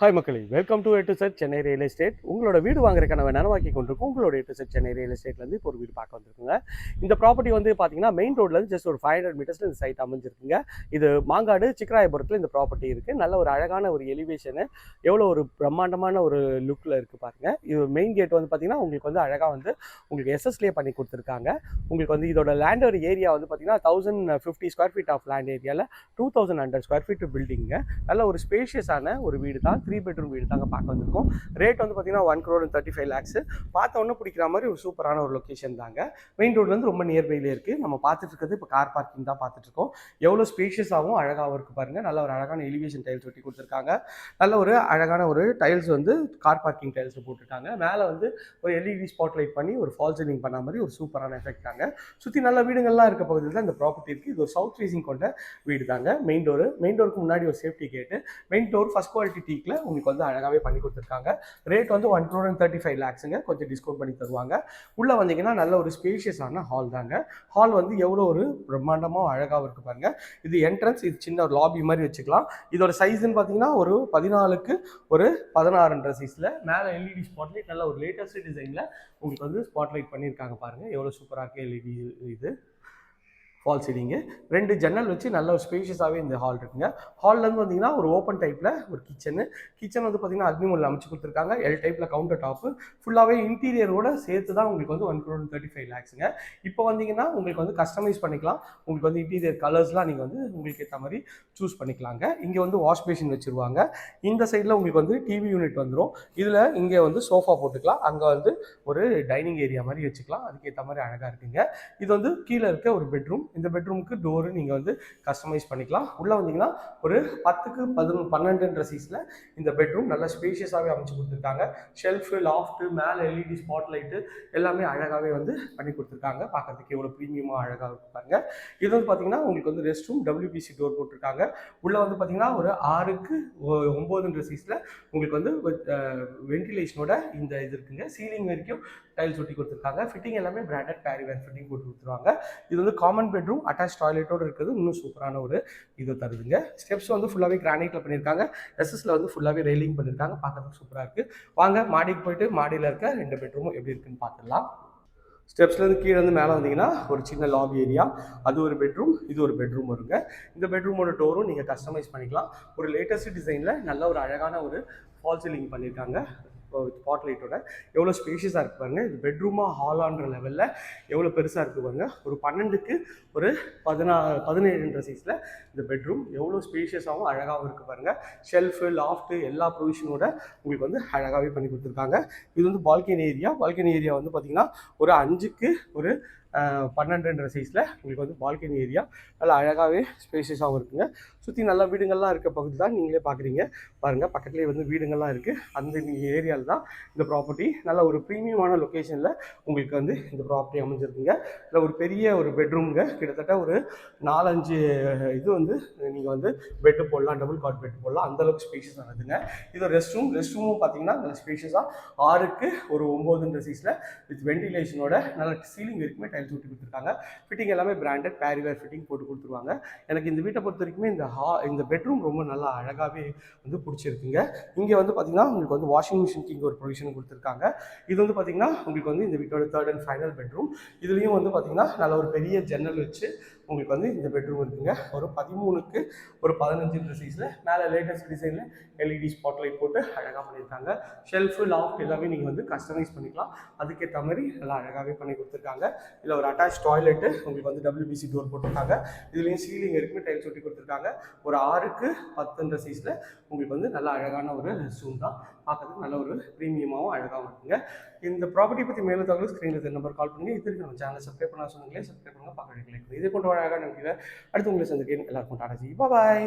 Hi மக்களே. Welcome to எட்டு set Chennai real estate உங்களோட வீடு வாங்குற கனவை நனவாக்கி கொண்டிருக்கும். உங்களோட எட்டு செட் சென்னை ரியல் எஸ்டேட்லேருந்து இப்போ ஒரு வீடு பார்க்க வந்திருக்குங்க. இந்த ப்ராப்பர்ட்டி வந்து பார்த்தீங்கன்னா மெயின் ரோட்லேருந்து ஜஸ்ட் ஒரு ஃபைவ் ஹண்ட்ரட் மீட்டர்ஸில் இந்த சைட் அமைஞ்சிருக்குங்க. இது மாங்காடு சிக்கராயபுரத்தில் இந்த ப்ராப்பர்ட்டி இருக்குது நல்ல ஒரு அழகான ஒரு எலிவேஷனு எவ்வளோ ஒரு பிரம்மாண்டமான ஒரு லுக்கில் இருக்குது பாருங்கள் இது மெயின் கேட் வந்து பார்த்தீங்கன்னா உங்களுக்கு வந்து அழகாக வந்து உங்களுக்கு எஸ்எஸ்லேயே பண்ணி கொடுத்துருக்காங்க. உங்களுக்கு வந்து இதோட லேண்டர் ஏரியா வந்து பார்த்தீங்கன்னா thousand fifty square feet of land ஏரியாவில் two thousand hundred square feet பில்டிங்க நல்ல ஒரு ஸ்பேஷியஸான ஒரு வீடு தான் த்ரீ பெட்ரூம் வீடு தாங்க பார்க்க வந்திருக்கோம். ரேட் வந்து பார்த்தீங்கன்னா one crore thirty five lakhs பார்த்த ஒன்று பிடிக்கிற மாதிரி ஒரு சூப்பரான ஒரு லொக்கேஷன் தாங்க. மெயின் ரோட்லேருந்து ரொம்ப நியர்பைலே இருக்குது நம்ம பார்த்துட்டு இருக்கிறது இப்போ கார் பார்க்கிங் தான் பார்த்துட்டு இருக்கோம். எவ்வளோ ஸ்பேஷியஸாகவும் அழகாகவும் இருக்குது பாருங்கள் நல்ல ஒரு அழகான எலிவேஷன் டைல்ஸ் ஒட்டி கொடுத்துருக்காங்க. நல்ல ஒரு அழகான ஒரு டைல்ஸ் வந்து கார் பார்க்கிங் டைல்ஸ் போட்டிருக்காங்க. மேலே வந்து ஒரு எல்இடி ஸ்பாட் லைட் பண்ணி ஒரு ஃபால் சீலிங் பண்ண மாதிரி ஒரு சூப்பரான எஃபெக்ட் தாங்க. சுற்றி நல்ல வீடுகள்லாம் இருக்க பகுதியில் தான் இந்த ப்ராப்பர்ட்டி இருக்குது இது ஒரு சவுத் ஃபேசிங் கொண்ட வீடு தாங்க. மெயின் டோர் மெயின் டோருக்கு முன்னாடி ஒரு safety gate main door first quality டீக்கில் உங்களுக்கு வந்து அழகாகவே பண்ணி கொடுத்துருக்காங்க. ரேட் வந்து one crore and thirty five லேக்ஸுங்க கொஞ்சம் டிஸ்கவுண்ட் பண்ணி தருவாங்க. உள்ளே வந்தீங்கன்னா நல்ல ஒரு ஸ்பேஷியஸான ஹால் தாங்க. ஹால் வந்து எவ்வளோ ஒரு பிரம்மாண்டமாக அழகாக இருக்கு பாருங்க. இது என்ட்ரன்ஸ் இது சின்ன ஒரு லாபி மாதிரி வச்சுக்கலாம். இதோட சைஸ்ன்னு பார்த்தீங்கன்னா ஒரு பதினாலுக்கு ஒரு பதினாறுன்ற சைஸில் மேலே எல்இடி ஸ்பாட்லைட் நல்ல ஒரு லேட்டஸ்ட் டிசைனில் உங்களுக்கு வந்து ஸ்பாட்லைட் பண்ணியிருக்காங்க பாருங்கள் எவ்வளோ சூப்பராக இருக்குது எல்இடி இது. ஃபால் சீலிங்கு ரெண்டு ஜன்னல் வச்சு நல்ல ஒரு ஸ்பேஷியஸாகவே இந்த ஹால் இருக்குங்க. ஹால்லேருந்து வந்தீங்கன்னா ஒரு ஓப்பன் டைப்பில் ஒரு கிச்சனு கிச்சன் வந்து பார்த்தீங்கன்னா அக்னிமூலில் அமைச்சு கொடுத்துருக்காங்க. எல் டைப்பில் கவுண்டர் டாப்பு ஃபுல்லாகவே இன்டீரியரோட சேர்த்து தான் உங்களுக்கு வந்து ஒன் க்ரோட் தேர்ட்டி ஃபைவ் லேக்ஸுங்க இப்போ வந்தீங்கன்னா உங்களுக்கு வந்து கஸ்டமைஸ் பண்ணிக்கலாம். உங்களுக்கு வந்து இன்டீரியர் கலர்ஸ்லாம் நீங்கள் வந்து உங்களுக்கு ஏற்ற மாதிரி சூஸ் பண்ணிக்கலாங்க. இங்கே வந்து வாஷ் பேஷின் வச்சுருவாங்க. இந்த சைடில் உங்களுக்கு வந்து டிவி யூனிட் வந்துடும் இதில் இங்கே வந்து சோஃபா போட்டுக்கலாம். அங்கே வந்து ஒரு டைனிங் ஏரியா மாதிரி வச்சுக்கலாம். அதுக்கேற்ற மாதிரி அழகாக இருக்குங்க. இது வந்து கீழே இருக்க ஒரு பெட்ரூம் இந்த பெட்ரூமுக்கு டோரு நீங்கள் வந்து கஸ்டமைஸ் பண்ணிக்கலாம். உள்ளே வந்தீங்கன்னா ஒரு பத்துக்கு பதினொன்று பன்னெண்டுன்ற சீஸில் இந்த பெட்ரூம் நல்லா ஸ்பேஷியஸாகவே அமைச்சு கொடுத்துருக்காங்க. ஷெல்ஃபு லாஃப்ட்டு மேலே எல்இடி ஸ்பாட் லைட்டு எல்லாமே அழகாகவே வந்து பண்ணி கொடுத்துருக்காங்க. பார்க்கறதுக்கு எவ்வளோ ப்ரீமியமாக அழகாக இருப்பாங்க இது வந்து பார்த்தீங்கன்னா உங்களுக்கு வந்து ரெஸ்ட் ரூம் டபிள்யூபிசி டோர் போட்டிருக்காங்க. உள்ளே வந்து பார்த்தீங்கன்னா ஒரு ஆறுக்கு ஒ- ஒம்போதுன்ற சீஸில் உங்களுக்கு வந்து வென்டிலேஷனோட இந்த இது இருக்குங்க. சீலிங் வரைக்கும் டைல்ஸ் ஒட்டி கொடுத்துருக்காங்க. ஃபிட்டிங் எல்லாமே பிராண்டட் பேரிவேர் ஃபிட்டிங் போட்டு கொடுத்துருவாங்க. இது வந்து காமன் பெட்ரூம் அட்டாச் டாய்லெட்டோடு இருக்கிறது இன்னும் சூப்பரான ஒரு இது தருதுங்க. ஸ்டெப்ஸ் வந்து ஃபுல்லாகவே கிரானைட்டில் பண்ணியிருக்காங்க எஸ்எஸ்ல வந்து ஃபுல்லாகவே ரெயிலிங் பண்ணியிருக்காங்க பார்க்கறதுக்கு சூப்பராக இருக்குது வாங்க மாடிக்கு போயிட்டு மாடியில் இருக்க ரெண்டு பெட்ரூமும் எப்படி இருக்குன்னு பார்த்துடலாம் ஸ்டெப்ஸ்லேருந்து கீழே வந்து மேலே வந்தீங்கன்னா ஒரு சின்ன லாபி ஏரியா அது ஒரு பெட்ரூம் இது ஒரு பெட்ரூம் வருங்க. இந்த பெட்ரூமோட டோரும் நீங்கள் கஸ்டமைஸ் பண்ணிக்கலாம். ஒரு லேட்டஸ்ட் டிசைனில் நல்ல ஒரு அழகான ஒரு ஃபால் சீலிங் பண்ணியிருக்காங்க ஸ்பாட் லைட்டோட எவ்வளோ ஸ்பேஷியஸாக இருக்கு பாருங்கள் இது பெட்ரூமாக ஹாலான்ற லெவலில் எவ்வளோ பெருசாக இருக்கு பாருங்க. ஒரு பன்னெண்டுக்கு ஒரு பதினா பதினேழுன்ற சைஸில் இந்த பெட்ரூம் எவ்வளோ ஸ்பேஷியஸாகவும் அழகாகவும் இருக்கு பாருங்கள் ஷெல்ஃபு லாஃப்ட்டு எல்லா ப்ரொவிஷனோட உங்களுக்கு வந்து அழகாகவே பண்ணி கொடுத்துருக்காங்க. இது வந்து பால்கனி ஏரியா பால்கனி ஏரியா வந்து பார்த்திங்கன்னா ஒரு அஞ்சுக்கு ஒரு பன்னெண்டுன்ற சைஸில் உங்களுக்கு வந்து பால்கனி ஏரியா நல்லா அழகாகவே ஸ்பேஷியஸாகவும் இருக்குங்க. சுற்றி நல்ல வீடுங்கள்லாம் இருக்க பகுதி தான் நீங்களே பார்க்குறீங்க பாருங்கள் பக்கத்துலேயே வந்து வீடுங்கள்லாம் இருக்குது அந்த ஏரியாவில் தான் இந்த ப்ராப்பர்ட்டி நல்ல ஒரு ப்ரீமியமான லொக்கேஷனில் உங்களுக்கு வந்து இந்த ப்ராப்பர்ட்டி அமைஞ்சிருக்குங்க. இல்லை ஒரு பெரிய ஒரு பெட்ரூம்ங்க கிட்டத்தட்ட ஒரு நாலஞ்சு இது வந்து நீங்கள் வந்து பெட்டு போடலாம் டபுள் காட் பெட் போடலாம். அந்தளவுக்கு ஸ்பேஷியஸ் ஆனதுங்க. இது ரெஸ்ட் ரூம் ரெஸ்ட் ரூமும் பார்த்தீங்கன்னா நல்ல ஸ்பேஷியஸாக ஆறுக்கு ஒரு ஒம்போதுன்ற சைஸில் வித் வென்டிலேஷனோட நல்ல சீலிங் வரைக்குமே டைல்ஸ் ஊட்டி கொடுத்துருக்காங்க. ஃபிட்டிங் எல்லாமே பிராண்டட் பேரிவேர் ஃபிட்டிங் போட்டு கொடுத்துருவாங்க. எனக்கு இந்த வீட்டை பொறுத்த வரைக்குமே இந்த ஹா இந்த பெட்ரூம் ரொம்ப நல்லா அழகாகவே வந்து பிடிச்சிருக்குங்க. இங்கே வந்து பார்த்தீங்கன்னா உங்களுக்கு வந்து வாஷிங் மிஷினுக்கு இங்கே ஒரு ப்ரொவிஷன் கொடுத்துருக்காங்க. இது வந்து பார்த்தீங்கன்னா உங்களுக்கு வந்து இந்த வீட்டோட தேர்ட் அண்ட் ஃபைனல் பெட்ரூம் இதுலேயும் வந்து பார்த்தீங்கன்னா நல்ல ஒரு பெரிய ஜன்னல் வச்சு உங்களுக்கு வந்து இந்த பெட்ரூம் இருக்குங்க. ஒரு பதிமூணுக்கு ஒரு பதினஞ்சுன்ற சைஸில் மேலே லேட்டஸ்ட் டிசைனில் எல்இடி ஸ்பாட்லைட் போட்டு அழகாக பண்ணியிருக்காங்க. ஷெல்ஃபு லாஃப்ட் எல்லாமே நீங்கள் வந்து கஸ்டமைஸ் பண்ணிக்கலாம். அதுக்கேற்ற மாதிரி நல்லா அழகாகவே பண்ணி கொடுத்துருக்காங்க. இதில் ஒரு அட்டாச் டாய்லெட்டு உங்களுக்கு வந்து டபிள்யூபிசி டோர் போட்டிருக்காங்க. இதுலேயும் சீலிங் இருக்குமே டைல்ஸ் ஒட்டி கொடுத்துருக்காங்க. ஒரு ஆறுக்கு பத்துன்ற சைஸில் உங்களுக்கு வந்து நல்ல அழகான ஒரு ரெஸ்ட் தான். பார்க்கறதுக்கு நல்ல ஒரு ப்ரீமியமாகவும் அழகாகவும் இருக்குங்க. இந்த ப்ராப்பர்ட்டி பற்றி மேலும் தகவல் ஸ்க்ரீனில் நம்பர் கால் பண்ணுங்க. இது இருக்கு நம்ம சேனலை சப்ஸ்கிரைப் பண்ண சொன்னீங்களே சப்ஸ்கிரைப் பண்ணுங்கள் பக்கத்தில் கிளிக் இதே கொண்டு அழகான நினைக்கிறேன் அடுத்து உங்களை சந்திக்கிறேன். எல்லாருக்கும் டாடா ஜி. பாய்